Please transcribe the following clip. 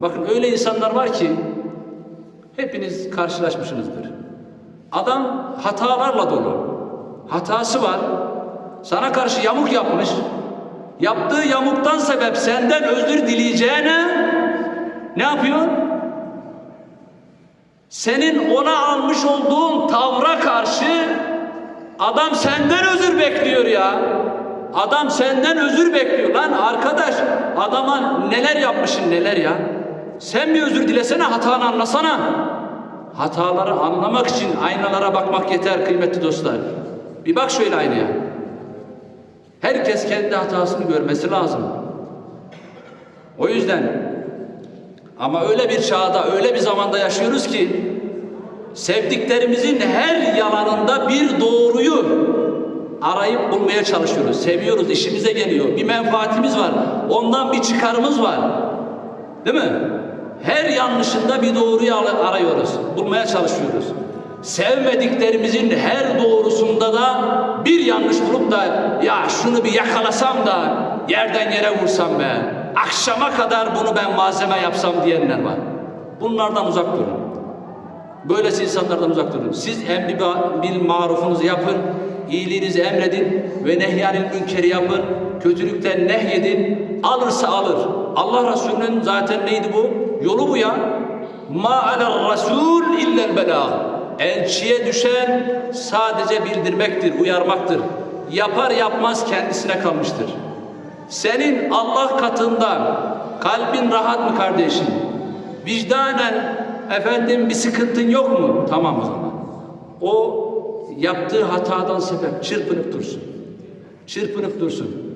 Bakın öyle insanlar var ki hepiniz karşılaşmışsınızdır. Adam hatalarla dolu. Hatası var. Sana karşı yamuk yapmış. Yaptığı yamuktan sebep senden özür dileyeceğine ne yapıyor? Senin ona almış olduğun tavra karşı adam senden özür bekliyor ya. Adam senden özür bekliyor lan arkadaş. Adama neler yapmışsın neler ya. Sen bir özür dilesene hatanı anlasana. Hataları anlamak için aynalara bakmak yeter kıymetli dostlar. Bir bak şöyle aynaya. Herkes kendi hatasını görmesi lazım. O yüzden ama öyle bir çağda, öyle bir zamanda yaşıyoruz ki sevdiklerimizin her yalanında bir doğruyu arayıp bulmaya çalışıyoruz. Seviyoruz, işimize geliyor. Bir menfaatimiz var. Ondan bir çıkarımız var. Değil mi? Her yanlışında bir doğruyu ar- arıyoruz. Bulmaya çalışıyoruz. Sevmediklerimizin her doğrusunda da bir yanlış bulup da ya şunu bir yakalasam da yerden yere vursam be. Akşama kadar bunu ben malzeme yapsam diyenler var. Bunlardan uzak durun. Böylesi insanlardan uzak durun. Siz emri bil marufunuzu yapın, iyiliğinizi emredin ve nehyanil münkeri yapın, kötülükten nehyedin, alırsa alır. Allah Resulü'nün zaten neydi bu? Yolu bu ya. Ma alel rasul illel belâ. Elçiye düşen sadece bildirmektir, uyarmaktır. Yapar yapmaz kendisine kalmıştır. Senin Allah katında kalbin rahat mı kardeşim? Vicdanen efendim bir sıkıntın yok mu? Tamam o zaman. O yaptığı hatadan sebep çırpınıp dursun. Çırpınıp dursun.